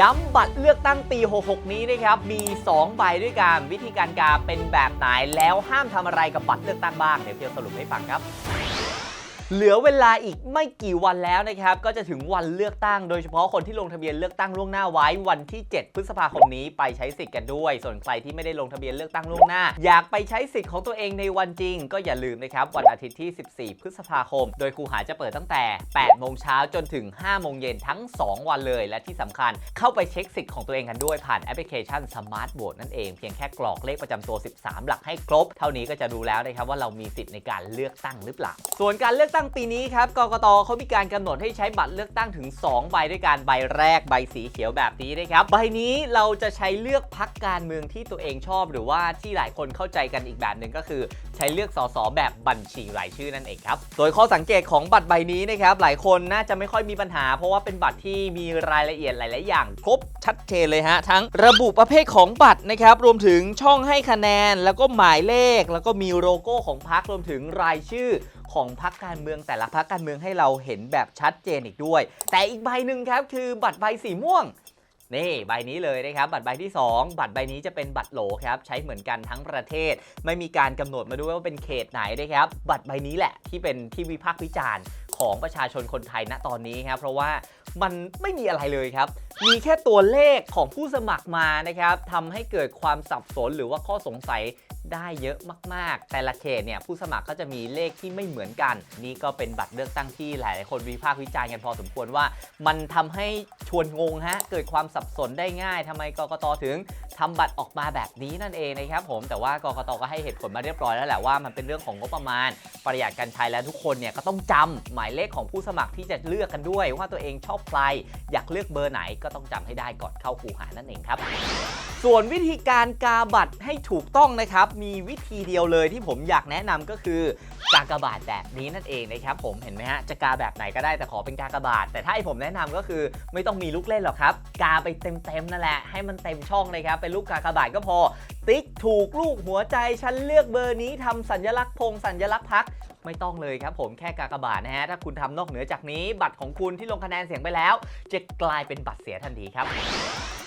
ย้ำบัตรเลือกตั้งปี 66 นี้นะครับ มี 2 ใบด้วยกัน วิธีการกาเป็นแบบไหนแล้วห้ามทำอะไรกับบัตรเลือกตั้งบ้าง เดี๋ยวเพียวสรุปให้ฟังครับ เหลือเวลาอีกไม่กี่วันแล้วนะครับ ก็จะถึงวันเลือกตั้ง โดยเฉพาะคนที่ลงทะเบียนเลือกตั้งล่วงหน้าไว้วันที่ 7 พฤษภาคมนี้ไปใช้สิทธิ์กันด้วย ส่วนใครที่ไม่ได้ลงทะเบียนเลือกตั้งล่วงหน้า อยากไปใช้สิทธิ์ของตัวเองในวันจริง ก็อย่าลืมนะครับวันอาทิตย์ที่ 14 พฤษภาคม โดยครูหาจะเปิดตั้งแต่ 8 โมงเช้าจนถึง 5 โมงเย็นทั้ง 2 วันเลย และที่สำคัญเข้าไปเช็คสิทธิ์ของตัวเองกันด้วยผ่านแอปพลิเคชัน Smart Vote นั่นเองเพียงแค่กรอกเลขประจำตัว 13 หลักให้ครบ เท่านี้ก็จะรู้แล้วนะครับว่าเรามีสิทธิ์ในการเลือกตั้งหรือเปล่า ส่วนการเลือกตั้งปีนี้ครับกกตเขามีการกำหนดให้ใช้บัตรเลือกตั้งถึง 2 ใบด้วยการใบแรกใบสีเขียวแบบนี้นะครับ ใบนี้เราจะใช้เลือกพักการเมืองที่ตัวเองชอบ หรือว่าที่หลายคนเข้าใจกันอีกแบบหนึ่งก็คือ ใช้เลือกสสแบบบัญชีรายชื่อนั่นเองครับโดยข้อสังเกตของบัตรใบนี้นะครับหลายคนน่าจะไม่ค่อยมีปัญหา เพราะว่าเป็นบัตรที่มีรายละเอียดหลาย ๆ อย่างครบชัดเจนเลยฮะทั้งระบุประเภทของบัตรนะครับรวมถึงช่องให้คะแนน แล้วก็หมายเลข แล้วก็มีโลโก้ของพรรครวมถึงรายชื่อ ของพรรคการเมืองแต่ละพรรคการเมืองให้เราเห็นแบบชัดเจนอีกด้วย แต่อีกใบหนึ่งครับคือบัตรใบสีม่วงนี่ใบนี้เลยนะครับบัตรใบที่ 2 บัตรใบนี้จะเป็นบัตรโหลครับใช้เหมือนกันทั้งประเทศ ไม่มีการกำหนดมาด้วยว่าเป็นเขตไหนนะครับบัตรใบนี้แหละที่เป็นที่วิพากษ์วิจารณ์ของประชาชนคนไทยณตอนนี้ครับเพราะว่า มันไม่มีอะไรเลยครับ มีแค่ตัวเลขของผู้สมัครมานะครับทำให้เกิดความสับสนหรือว่าข้อสงสัยได้เยอะมาก ๆ แต่ละเขตเนี่ยผู้สมัครก็จะมีเลขที่ไม่เหมือนกัน นี่ก็เป็นบัตรเลือกตั้งที่หลาย ๆ คนวิพากษ์วิจารณ์กันพอสมควรว่า มันทำให้ชวนงงฮะเกิดความสับสนได้ง่ายทำไมกกตถึงทำบัตรออกมาแบบนี้นั่นเองนะครับผมแต่ว่ากกตก็ให้เหตุผลมาเรียบร้อยแล้วแหละว่ามันเป็นเรื่องของงบประมาณ ประหยัดการใช้และทุกคนเนี่ยก็ต้องจำหมายเลขของผู้สมัครที่จะเลือกกันด้วย ว่าตัวเองชอบใคร อยากเลือกเบอร์ไหนก็ต้องจำให้ได้ก่อนเข้าคูหานั่นเองครับ ส่วนวิธีการกาบัตรให้ถูกต้องนะครับ มีวิธีเดียวเลยที่ผมอยากแนะนำก็คือกากบาทแบบนี้นั่นเองนะครับผมเห็นไหมฮะจะกาแบบไหนก็ได้แต่ขอเป็นกากบาท แต่ถ้าให้ผมแนะนำก็คือไม่ต้องมีลูกเล่นหรอกครับ กาไปเต็มๆนั่นแหละให้มันเต็มช่องเลยครับเป็นลูกกากบาทก็พอ ติ๊กถูกลูกหัวใจฉันเลือกเบอร์นี้ทำสัญลักษณ์พงสัญลักษณ์พัก ไม่ต้องเลยครับผมแค่กากบาทนะฮะถ้าคุณทำนอกเหนือจากนี้บัตรของคุณที่ลงคะแนนเสียงไปแล้ว จะกลายเป็นบัตรเสียทันทีครับ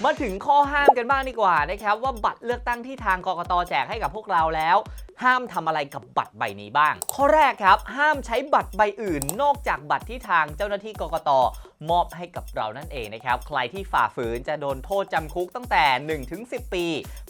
มาถึงข้อห้ามกันบ้างดีกว่านะครับว่าบัตรเลือกตั้งที่ทางกกตแจกให้กับพวกเราแล้ว ห้ามทำอะไรกับบัตรใบนี้บ้าง ข้อแรกครับ ห้ามใช้บัตรใบอื่น นอกจากบัตรที่ทางเจ้าหน้าที่กกตมอบให้กับเรานั่นเองนะครับ ใครที่ฝ่าฝืนจะโดนโทษจำคุกตั้งแต่1ถึง10 ปี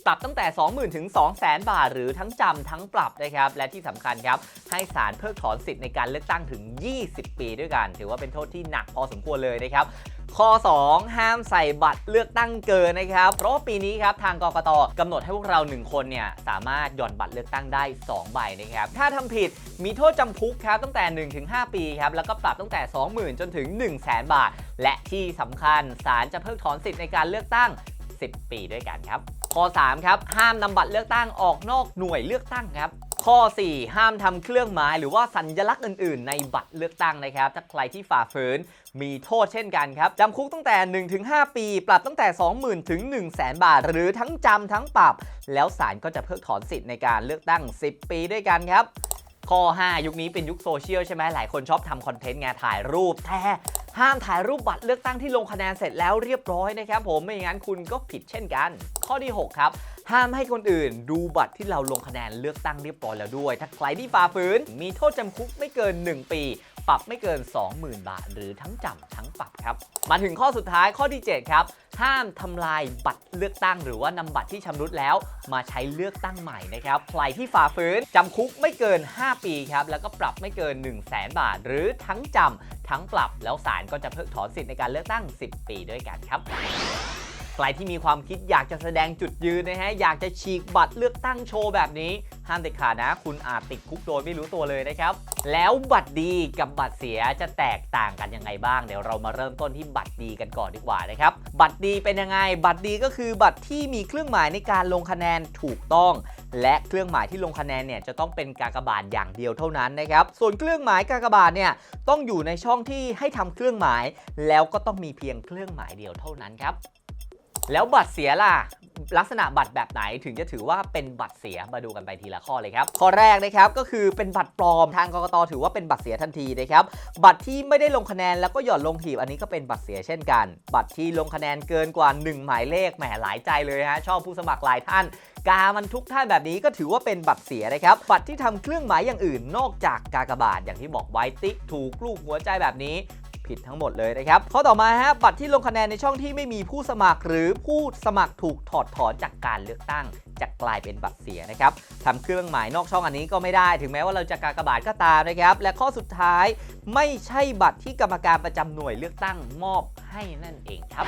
ปรับตั้งแต่ 20,000ถึง200,000 บาท หรือทั้งจำทั้งปรับนะครับ และที่สำคัญครับ ให้ศาลเพิกถอนสิทธิ์ในการเลือกตั้งถึง 20 ปีด้วยกัน ถือว่าเป็นโทษที่หนักพอสมควรเลยนะครับ ข้อ 2 ห้ามใส่บัตรเลือกตั้งเกินนะครับ เพราะปีนี้ครับทางกกตกำหนดให้พวกเรา 1 คนเนี่ยสามารถหย่อนบัตรเลือกตั้งได้ 2 ใบนะครับ ถ้าทำผิดมีโทษจำคุกครับตั้งแต่ 1-5 ปีครับ แล้วก็ปรับตั้งแต่ 20,000 จนถึง 1 0 0 0 0แบาท และที่สำคัญศาลจะเพิกถอนสิทธิ์ในการเลือกตั้ง 10 ปีด้วยกันครับ ข้อ 3 ครับ ห้ามนำบัตรเลือกตั้งออกนอกหน่วยเลือกตั้งครับ ข้อ 4 ห้ามทำเครื่องหมายหรือว่าสัญลักษณ์อื่น ๆ ในบัตรเลือกตั้งนะครับ ถ้าใครที่ฝ่าฝืนมีโทษเช่นกันครับจำคุกตั้งแต่ 1-5 ปี ปรับตั้งแต่ 20,000 ถึง 1 0 0 0 0แบาท หรือทั้งจำทั้งปรับ แล้วศาลก็จะเพิกถอนสิทธิ์ในการเลือกตั้ง 10 ปีด้วยกันครับ ข้อ 5 ยุคนี้เป็นยุคโซเชียลใช่ไหมหลายคนชอบทำคอนเทนต์ไงถ่ายรูปแต่ห้ามถ่ายรูปบัตรเลือกตั้งที่ลงคะแนนเสร็จแล้วเรียบร้อยนะครับผมไม่อย่างนั้นคุณก็ผิดเช่นกัน ข้อที่ 6 ครับ ห้ามให้คนอื่น ดูบัตรที่เราลงคะแนนเลือกตั้งเรียบร้อยแล้วด้วย ถ้าใครที่ฝ่าฝืน มีโทษจำคุกไม่เกิน 1 ปี ปรับไม่เกิน 20,000 บาท หรือทั้งจำทั้งปรับครับ มาถึงข้อสุดท้ายข้อที่ 7 ครับ ห้ามทำลายบัตรเลือกตั้ง หรือว่านำบัตรที่ชำรุดแล้ว มาใช้เลือกตั้งใหม่นะครับ ใครที่ฝ่าฝืนจำคุกไม่เกิน 5 ปีครับ แล้วก็ปรับไม่เกิน 1 0 0 0 0แบาท หรือทั้งจำทั้งปรับ แล้วศาลก็จะเพิกถอนสิทธิ์ในการเลือกตั้ง 10 ปีด้วยกันครับ ใครที่มีความคิดอยากจะแสดงจุดยืนนะฮะอยากจะฉีกบัตรเลือกตั้งโชว์แบบนี้ ห้ามเด็ดขาดนะ คุณอาจติดคุกโดยไม่รู้ตัวเลยนะครับ แล้วบัตรดีกับบัตรเสียจะแตกต่างกันยังไงบ้าง เดี๋ยวเรามาเริ่มต้นที่บัตรดีกันก่อนดีกว่านะครับ บัตรดีเป็นยังไง บัตรดีก็คือบัตรที่มีเครื่องหมายในการลงคะแนนถูกต้อง และเครื่องหมายที่ลงคะแนนเนี่ยจะต้องเป็นกากบาทอย่างเดียวเท่านั้นนะครับ ส่วนเครื่องหมายกากบาทเนี่ยต้องอยู่ในช่องที่ให้ทำเครื่องหมาย แล้วก็ต้องมีเพียงเครื่องหมายเดียวเท่านั้นครับ แล้วบัตรเสียล่ะ ลักษณะบัตรแบบไหนถึงจะถือว่าเป็นบัตรเสียมาดูกันไปทีละข้อเลยครับ ข้อแรกนะครับก็คือเป็นบัตรปลอมทางกรกตถือว่าเป็นบัตรเสียทันทีนะครับบัตรที่ไม่ได้ลงคะแนนแล้วก็หย่อนลงหีบอันนี้ก็เป็นบัตรเสียเช่นกัน บัตรที่ลงคะแนนเกินกว่า 1 หมายเลขแหมหลายใจเลยฮะชอบผู้สมัครหลายท่านกามันทุกท่านแบบนี้ก็ถือว่าเป็นบัตรเสียนะครับ บัตรที่ทำเครื่องหมายอย่างอื่นนอกจากกากบาทอย่างที่บอกไว้ติ๊กถูกลูกหัวใจแบบนี้ ผิดทั้งหมดเลยนะครับข้อต่อมาฮะบัตรที่ลงคะแนนในช่องที่ไม่มีผู้สมัคร หรือผู้สมัครถูกถอดถอนจากการเลือกตั้งจะกลายเป็นบัตรเสียนะครับทำเครื่องหมายนอกช่องอันนี้ก็ไม่ได้ ถึงแม้ว่าเราจะกากบาทก็ตามนะครับ และข้อสุดท้ายไม่ใช่บัตรที่กรรมการประจำหน่วยเลือกตั้งมอบให้นั่นเองครับ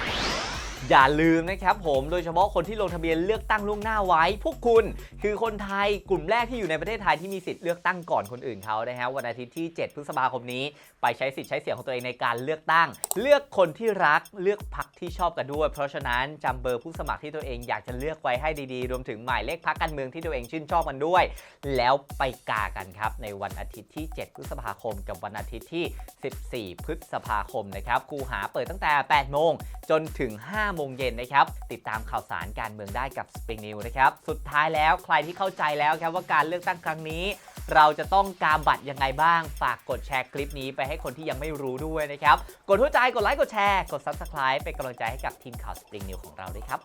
อย่าลืมนะครับผมโดยเฉพาะคนที่ลงทะเบียนเลือกตั้งล่วงหน้าไว้ พวกคุณคือคนไทยกลุ่มแรกที่อยู่ในประเทศไทยที่มีสิทธิ์เลือกตั้งก่อนคนอื่นเขานะฮะวันอาทิตย์ที่ 7 พฤษภาคมนี้ ไปใช้สิทธิ์ใช้เสียงของตัวเองในการเลือกตั้ง เลือกคนที่รักเลือกพักที่ชอบกันด้วย เพราะฉะนั้นจำเบอร์ผู้สมัครที่ตัวเองอยากจะเลือกไว้ให้ดีๆ รวมถึงหมายเลขพักการเมืองที่ตัวเองชื่นชอบกันด้วย แล้วไปกากันครับในวันอาทิตย์ที่ 7 พฤษภาคม กับวันอาทิตย์ที่ 14 พฤษภาคมนะครับครูหาเปิดตั้งแต่ 8 โมงจนถึง5 5โมงเย็นนะครับ ติดตามข่าวสารการเมืองได้กับ Spring News นะครับ สุดท้ายแล้วใครที่เข้าใจแล้วครับว่าการเลือกตั้งครั้งนี้ เราจะต้องการบัตรยังไงบ้าง ฝากกดแชร์คลิปนี้ไปให้คนที่ยังไม่รู้ด้วยนะครับ กดหัวใจ กดไลค์ กดแชร์ กด Subscribe เป็นกำลังใจให้กับทีมข่าว Spring News ของเราด้วยครับ